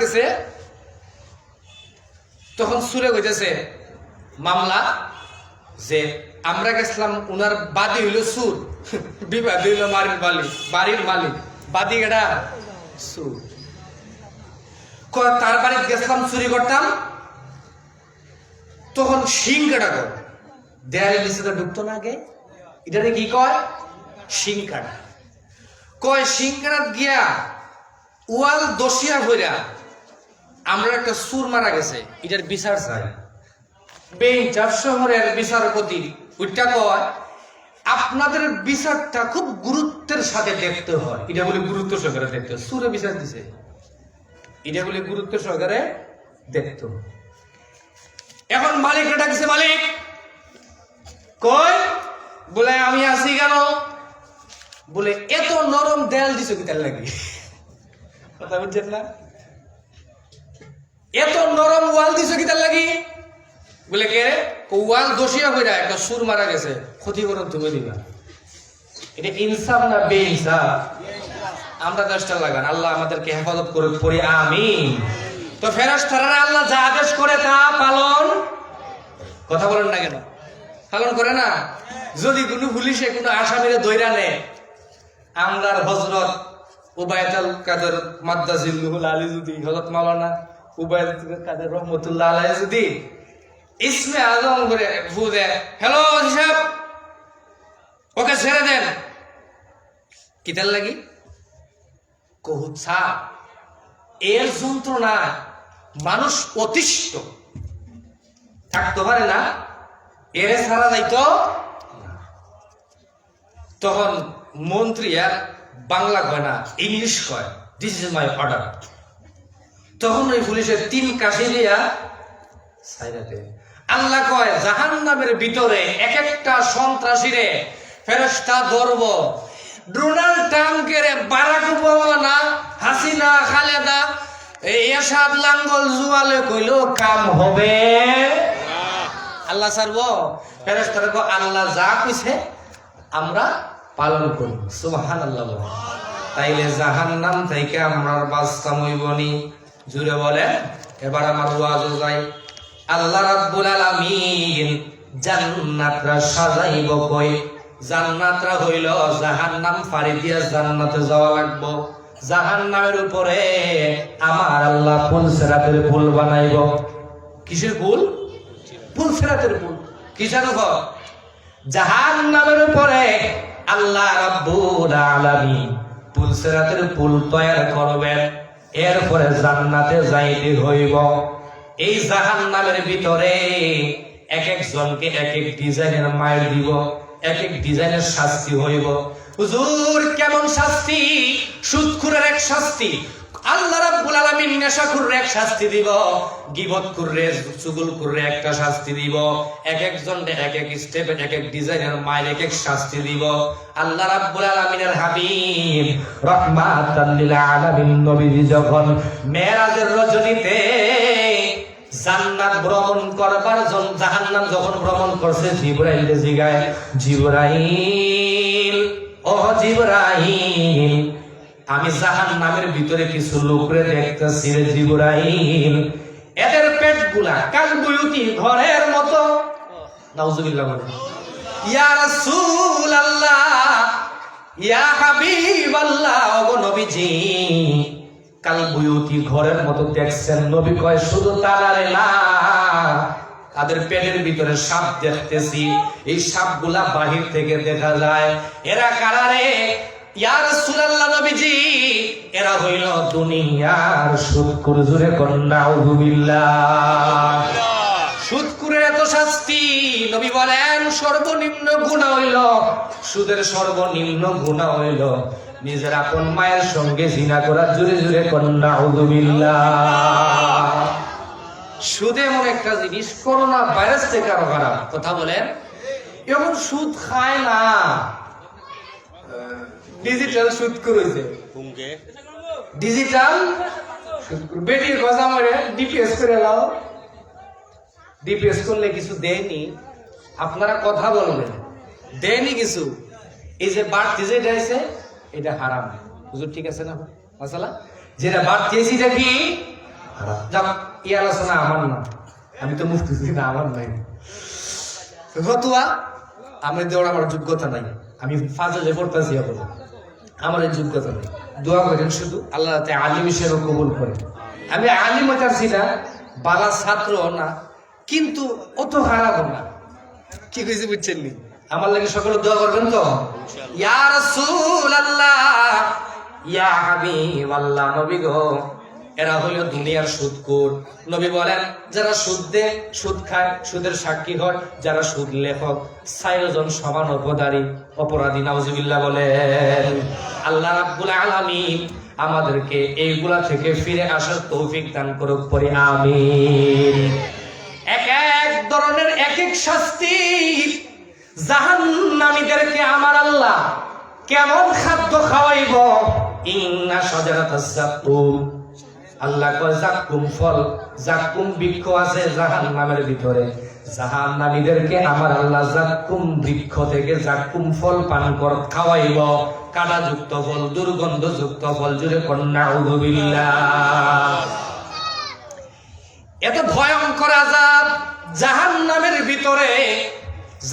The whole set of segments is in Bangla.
গেছে। তখন সুরে কইতেছে, মামলা, যে আমরা গেছিলাম, উনার বাদী হইল সুর। বিবাদ হইল মারির মালিক, বাড়ির মালিক। বাদী এটা সুর। তার বাড়িতে গেছিলাম, চুরি করতাম। তখন শিং কাটা কর দেয়ালে নিচে তো ঢুকতো না আগে। এটারে কি কয়? শিং কাটা কয় শিং কাটাত গিয়া ওয়াল দশিয়া ভইরা আমরা একটা সুর মারা গেছে এটার বিচার চাই। বেঞ্চার শহরের বিচারপতি ওইটা কয় আপনাদের বিচারটা খুব গুরুত্বের সাথে দেখতে হয়। এটা বলে গুরুত্ব সহকারে দেখতে হয়। সুরে বিচার দিছে। এটা বলে গুরুত্ব সহকারে দেখতে এখন মালিক ডাকছে মালিক কই? বলে আমি আছি কেন? বলে এত নরম দেয়াল দিছো কি তার লাগে? কথা বুঝছেন না? এত নরম ওয়াল দিছো কি তার লাগি? বলে, কে ওয়াল দোষিয়া হয়ে যায় একটা সুর মারা গেছে, ক্ষতিপূরণ তুমি দিবা। এটা ইনসাফ না বে আমরা দশটা লাগান, আল্লাহ আমাদেরকে হেফাজত করে পড়ি আমিন। তো ফেরাস তারা আল্লাহ যা আদেশ করে তা পালন, কথা বলেন না কেন? পালন করে না? যদি কোনো পুলিশে কোনো আসামিরে দৈরা নেয়, আমরার হজরত উবায়তুল কাদের মাদ্দাজিল্লুহুল আলী যদি হজরত মাওলানা কাদের যদি আজম করে হ্যালো ওকে ছেড়ে লাগি? এর যন্ত্রণা মানুষ অতিষ্ঠ। থাকতে পারে না। এর ছাড়া যাইতো তখন মন্ত্রী আর বাংলা কয় না, ইংলিশ কয়। দিস ইজ মাই অর্ডার তখন ওই পুলিশের তিন কাশি দিয়া সাইরাতে আল্লাহ কয় জাহান নামের ভিতরে এক একটা সন্ত্রাসীরে ফেরস্তা ধরব। ডোনাল্ড ট্রাম্পকে বারাক ওবামা হাসিনা খালেদা এসাদ লাঙ্গল জুয়ালে কইল কাম হবে। আল্লাহ। সারব ফেরেস্তারা কয় আল্লাহ যা কইছে আমরা পালন করি সুবহান আল্লাহ তাইলে জাহান নাম থেকে আমার বাস্তা মইবনি জুড়ে বলে, এবার আমার ওয়াজ যাই। আল্লাহ রাব্বুল আলামিন জান্নাতরা সাজাইব কই? জান্নাতরা হইল জাহান্নাম ফাড়ি দিয়া জান্নাতে যাওয়া লাগবো। জাহান্নামের উপরে আমার আল্লাহ ফুল সেরাতের ফুল বানাইব। কিসের ফুল? ফুল সেরাতের ফুল। কিসের ঘর জাহান নামের উপরে আল্লাহ রাব্বুল আলামিন পুল সিরাতের পুল তৈরি করবেন। এরপরে জান্নাতে যাইতে হইব। এই জাহান নামের ভিতরে এক একজনকে এক এক ডিজাইনের মায়ের দিব। এক এক ডিজাইনের শাস্তি হইব। হুজুর, কেমন শাস্তি? সুদখুরের এক শাস্তি। আল্লাহ রাব্বুল আলামিন নেশাখুরের এক শাস্তি দিব গিবত কররে চুগল কররে একটা শাস্তি দিব। এক একজন এক এক স্টেপে এক এক ডিজাইনের মায়ের এক এক শাস্তি দিব। আল্লাহ রাব্বুল আলামিনের হাবিব রহমাতাল লিল আলামিন নবী যখন মেরাজের রজনীতে জান্নাত ভ্রমণ করবার জন জাহান্নাম যখন ভ্রমণ করছে, জিবরাইল জিগায়, জিবরাইল, ও জিবরাইল, আমি জাহান নামের ভিতরে কিছু লোকরে দেখতেছি রে জিবরাইল। এদের পেটগুলা কাল বুয়ুতি ঘরের মতো। নাউজুবিল্লাহ বলে। ইয়া রাসূল আল্লাহ ইয়া হাবিব আল্লাহ ওগো নবীজি কাল বুয়ুতি ঘরের মতো দেখছেন নবী কয়, শুধু তালারে না, তাদের পেটের ভিতরে সাপ দেখতেছি। এই সাপগুলা বাহির থেকে দেখা যায়। এরা কারারে ইয়া নবীজি, এরা দুনিয়ার এত শাস্তি, নবী বলেন, সর্বনিম্ন গুণা হইল। সুদের সর্বনিম্ন গুণা হইল। নিজের আপন মায়ের সঙ্গে জিনা করার জুড়ে জুড়ে কন্যা উযুবিল্লাহ। সুদ এমন একটা জিনিস করোনা ভাইরাস থেকে আরও খারাপ। কথা বলেন। এখন সুদ খায় না। ডিজিটাল সুদ করেছে। ডিজিটাল বেটির কথা মরে ডিপিএস করে লাও ডিপিএস করলে কিছু দেয়নি। আপনারা কথা বলবেন। দেয়নি কিছু। এই যে বাড়তি যেটা আছে এটা হারাম হুজুর, ঠিক আছে না? মাসালা যেটা বাড়তি আছে এটা কি? আলোচনা আমার না। আমি তো মুফতি, না, আমার নাই। ফতুয়া দেওয়ার আমার যোগ্যতা নাই। আমি ফাজলে পড়তেছি এখন আমার যোগ্যতা দোয়া করেন শুধু, আল্লাহ তাতে আলিম হিসেবে কবুল আমি আলিম চাচ্ছি না, বালা ছাত্র না, কিন্তু অত খারাপ না। কি কইছি বুঝছেন নি? আমার লাগে সকলে দোয়া করবেন তো? ইয়া আল্লাহ ইয়া হাবিব আল্লাহ নবী গো। এরা হলো দুনিয়ার সুদখোর নবী বলেন, যারা সুদ দেয় সুদ খায়, সুদের সাক্ষী হয়, যারা সুদ লেখক সাইরজন সমান অপদারী, অপরাধী, নাউজুবিল্লাহ বলেন, আল্লাহ রাব্বুল আলামিন আমাদেরকে এইগুলা থেকে ফিরে আসার তৌফিক দান করুক পরে, আমিন। এক এক ধরনের, এক এক শাস্তি। জাহান্নামীদেরকে আমার আল্লাহ কেমন খাদ্য খাওয়াইব? ইন্না সজারাতাস জাকুম আল্লাহ কয়, জাকুম ফল, জাকুম বৃক্ষ আছে জাহান্নামের ভিতরে। জাহান্নামীদেরকে আমার আল্লাহ জাকুম বৃক্ষ থেকে জাকুম ফল পান কর, খাওয়াইব। কাঁটাযুক্ত ফল, দুর্গন্ধযুক্ত ফল, জুড়ে কন্যা এত ভয়ঙ্কর আজাব জাহান নামের ভিতরে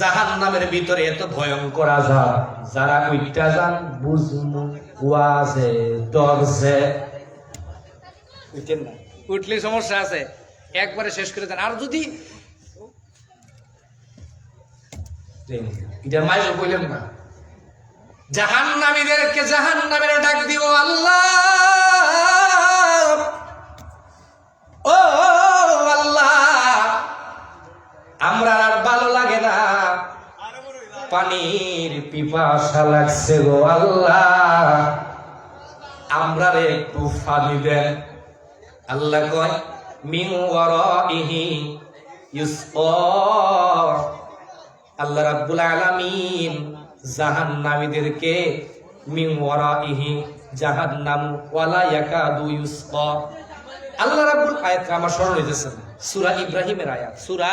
জাহান নামের ভিতরে এত ভয়ঙ্কর আজাব। যারা উইটা যান বুঝমু উঠেন না। উঠলে সমস্যা আছে। একবারে শেষ করে দেন। আর যদি এটা মাইল বললেন না। জাহান নামীদেরকে জাহান নামের ডাক দিব আল্লাহ। ও পানির পিপাসা লাগছে গো আল্লাহ। আমরা একটু পানি দেন। আল্লাহ কয় মিন ওয়ারাইহি ইউসকা আল্লাহ রাব্বুল আলামিন জাহান্নামীদেরকে মিন ওয়ারাইহি জাহান্নাম ওয়ালা ইয়াকাদু ইউসকা আল্লাহ রাব্বুল আয়াত আমার স্মরণ হইতেছে। সূরা ইব্রাহিমের আয়াত। সূরা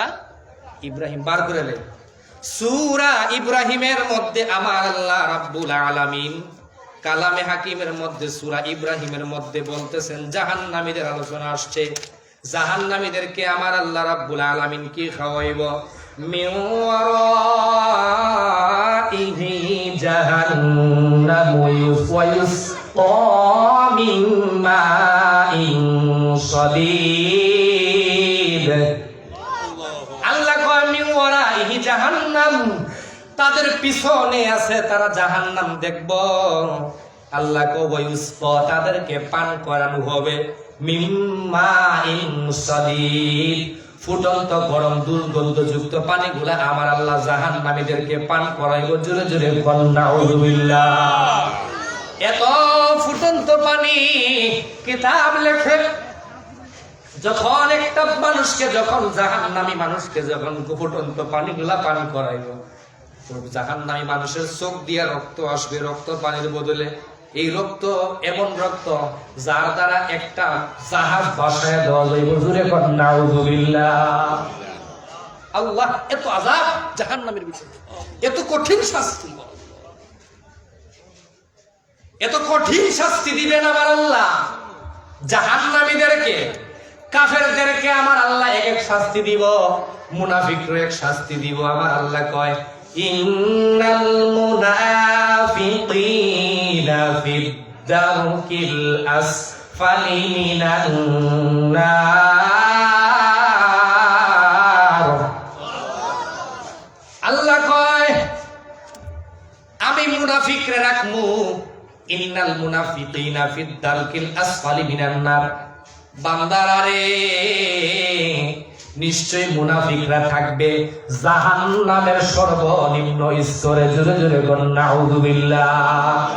ইব্রাহিম বার করে লে সূরা ইব্রাহিমের মধ্যে আমার আল্লাহ রাব্বুল আলামিন, কালামে হাকিমের মধ্যে, সুরা ইব্রাহিমের মধ্যে বলতেছেন, জাহান্নামীদের আলোচনা আসছে। জাহান্নামীদেরকে আমার আল্লাহ রাব্বুল আলামিন কি খাওয়াইব? জাহান্নামু ওয়ায়ুসকা মিন মাইন সদীদ আল্লাহ কয় মিন ওয়ারাইহি জাহান্নাম। তাদের পিছনে আছে, তারা জাহান্নাম দেখব। আল্লাহ কবয়ুস্প তাদেরকে পান করানো হবে। ফুটন্ত গরম দুর্গন্ধযুক্ত পানিগুলা আমার আল্লাহ জাহান্নামীদেরকে পান করাইব জোরে জোরে এত ফুটন্ত পানি, কিতাব লেখে যখন একটা মানুষকে, যখন জাহান নামী মানুষকে, যখন ফুটন্ত পানিগুলা পান করাইব জাহান নামী মানুষের চোখ দিয়ে রক্ত আসবে, রক্ত পানির বদলে। এই রক্ত এমন রক্ত যার দ্বারা একটা জাহাজ বাসায় দেওয়া যাইব আল্লাহ, এত আজাব জাহান নামের ভিতরে। এত কঠিন শাস্তি। এত কঠিন শাস্তি দিবেন আমার আল্লাহ। জাহান্নামীদেরকে কাফেরদেরকে আমার আল্লাহ এক এক শাস্তি দিব? মুনাফিকর এক শাস্তি দিব, আমার আল্লাহ কয়, ইন্নাল মুনাফিকিনা ফিদ দারকিল আসফালি মিনান নার। আল্লাহ কয়, আমি মুনাফিকরে রাখমু। ইন্নাল মুনাফিকিনা ফিদ দারকিল আসফালি মিনান নার। বান্দারা রে নিশ্চয় মুনাফিকরা থাকবে। জাহান্নামের সর্বনিম্ন স্তরে জোরে জোরে গন্না উদুবিল্লাহ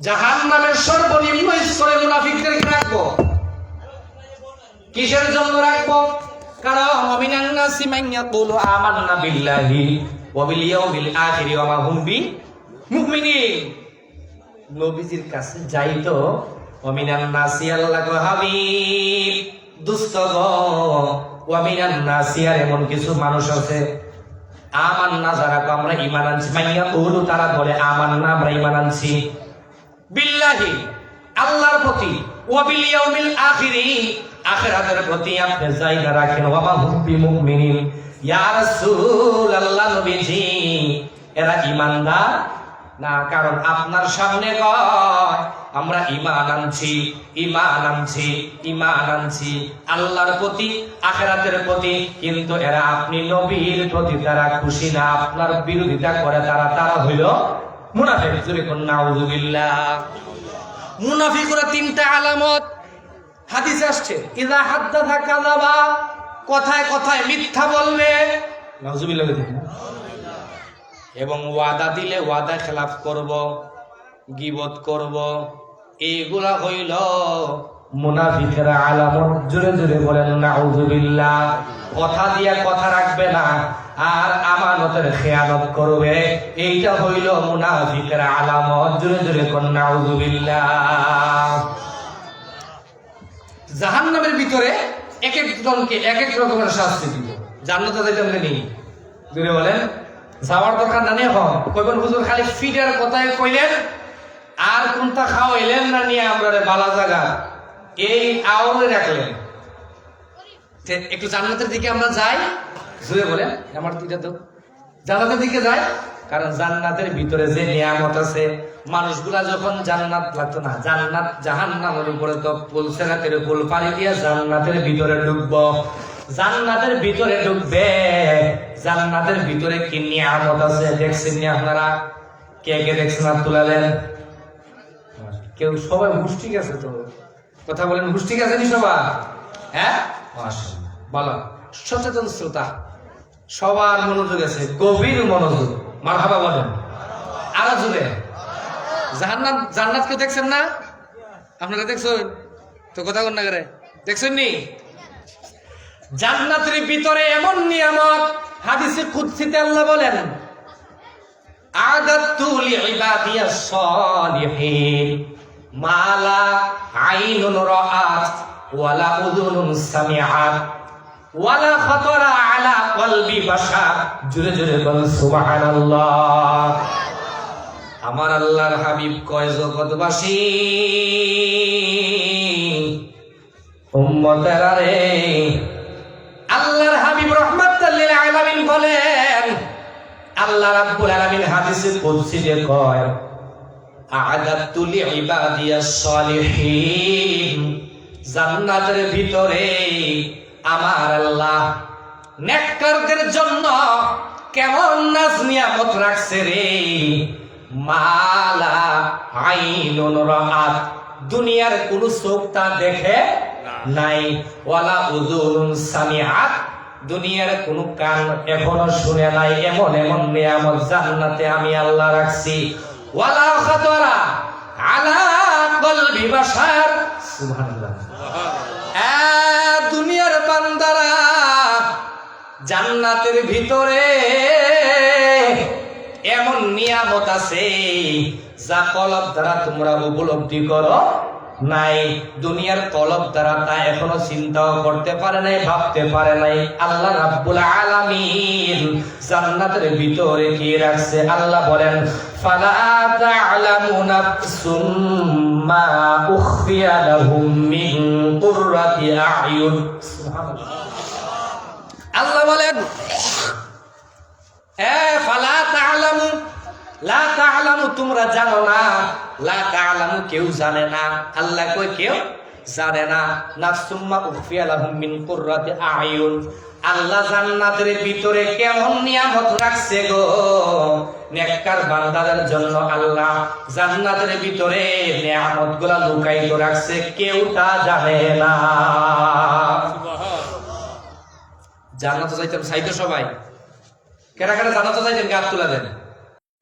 জাহান্নামের সর্বনিম্ন স্তরে মুনাফিকদেরকে রাখব? কিসের জন্য রাখব? কারণ, অমিনান নাসি ইয়াকুলু আমান্না বিল্লাহি আখিরি হুম বি নবীজির কাছে যাই তো অমিনান নাসি আল্লাহ হাবিব, দুস্থ অমিনান নাসি এমন কিছু মানুষ আছে। আমান্না যারা কো আমরা ঈমান আনছি। মাইয়া কুলু, তারা বলে, আমান্না, আমরা ঈমান আনছি। বিল্লাহি, আল্লাহর প্রতি ওয়া বিল ইয়াউমিল আখিরি, আখিরাতের প্রতি আপনি জায়গা রাখেন। ওয়া মা হুম বিমুমিনিন। ইয়া রাসূলুল্লাহ নবীজি, এরা ঈমানদার না, কারণ আপনার সামনে কয় আমরা ইমান আনছি ইমান আনছি ইমান আনছি। আল্লাহর প্রতি, আখেরাতের প্রতি, কিন্তু এরা আপনি নবীর প্রতি তারা খুশি না, আপনার বিরোধিতা করে তারা তারা হইল মুনাফিক। কোন, নাউজুবিল্লাহ। মুনাফিকরা তিনটা আলামত। হাদিসে আসছে, ইদা হাদ্দাথা কাযাবা কথায় কথায় মিথ্যা বলবে নাউজুবিল্লাহ এবং ওয়াদা দিলে ওয়াদা খেলাফ করব, গিবত করব। এইগুলা হইল মুনাফিকের আলামত। জোরে জোরে বলেন নাউজুবিল্লাহ কথা দিয়া কথা রাখবে না, আর আমানতের খেয়ানত করবে। এইটা হইল মুনাফিকের আলামত। জোরে জোরে কোন নাউজুবিল্লাহ জাহান্নামের ভিতরে এক এক জনকে এক এক রকমের শাস্তি দিব। জান্নাতে আমরা নেই। দূরে বলেন যাওয়ার দরকার না নিয়ে কইবেন, হুজুর, খালি ফিডার কথায় কইলেন, আর কোনটা খাওয়াইলেন না নিয়ে আমরা বালা জাগা এই আওরে রাখলেন। একটু জান্নাতের দিকে আমরা যাই। জুড়ে বলেন, আমার দিকে। তো জান্নাতের দিকে যাই, কারণ জান্নাতের ভিতরে যে নিয়ামত আছে, মানুষগুলা যখন জান্নাত লাগতো না, জান্নাত জাহান্নামের উপরে তো পুল সেরাতের পুল পানি দিয়ে জান্নাতের ভিতরে ঢুকবো। জান্নাতের ভিতরে ঢুকবে। জান্নাতের ভিতরে কি নিয়ামত আছে? দেখছেন নি আপনারা? কে কে দেখছেন? হাত তুলালেন। কেউ? সবাই হুশ ঠিক আছে তো। কথা বলেন হুশ ঠিক আছে নি সবাই হ্যাঁ। বলো। সচেতন শ্রোতা, সবার মনোযোগ আছে, গভীর মনোযোগ। মারহাবা বলেন। আরও জুড়ে জান্নাত জান্নাত কেউ দেখছেন না? আপনারা দেখছেন? তো কথা কোন করে দেখছেন নি? জান্নাতের ভিতরে এমন নিয়ামত হাদিসে কুদসিতে আল্লাহ বলেন, আদাতু লিইবাদিয়াস সালিহিন, মালা আইনুন রাআত ওয়ালা উযুনুন সামিআত, ওয়ালা খাতারা আলা কলবি বাশার। জোরে জোরে বল সুবহানাল্লাহ। আমার আল্লাহর হাবিব কয়, জগৎবাসী, উম্মতেরা রে, আল্লাহর হাবিব রহমাতুল্লিল আলামিন বলেন আল্লাহ রাব্বুল আলামিন হাদিসে কুদসিতে কয় আ'দাতু লিইবাদিয়াস সালিহিন জান্নাতের ভিতরে আমার আল্লাহ নেককারদের জন্য কেমন নাজ নিয়ামত রাখছে রে? মালা আইনুন রাআত দুনিয়ার কোন চোখ তা দেখে নাই। ওয়ালা উযুনুন সামিআত দুনিয়ার কোন কান এখনও শুনে নাই, এমন এমন নিয়ামত জান্নাতে আমি আল্লাহ রাখছি। ওয়ালা খাতরা আলা কলবি বাশার। সুবহানাল্লাহ। দুনিয়ার বান্দারা জান্নাতের ভিতরে এমন নিয়ামত আছে যা কলব দ্বারা তোমরা উপলব্ধি করো। নাই। দুনিয়ার কলব দ্বারা তা এখনও চিন্তাও করতে পারে নাই, ভাবতে পারে নাই। আল্লাহ রাব্বুল আলামিন জান্নাতের ভিতরে কি রাখছে? আল্লাহ বলেন, ফালা তা'লামু নাফসুম মা উখফিয়া লাহুম মিন কুররাতি আ'য়ুন। আল্লাহ বলেন, এ ফালা তা'লামু লা তা'লামু, তোমরা জানো না। লা কেউ জানে না। আল্লাহ কই কেউ জানে না। আল্লাহ জান্নাতের ভিতরে কেমন নিয়ামত রাখছে গো? নেককার বান্দাদের জন্য আল্লাহ জান্নাতের ভিতরে নিয়ামতগুলা রাখছে। কেউ তা জানে না। জান্নাতে যাইতাম চাইতো সবাই। কেটা কেটা জান্নাতে যাইতেন, গাছ তুলা দেন।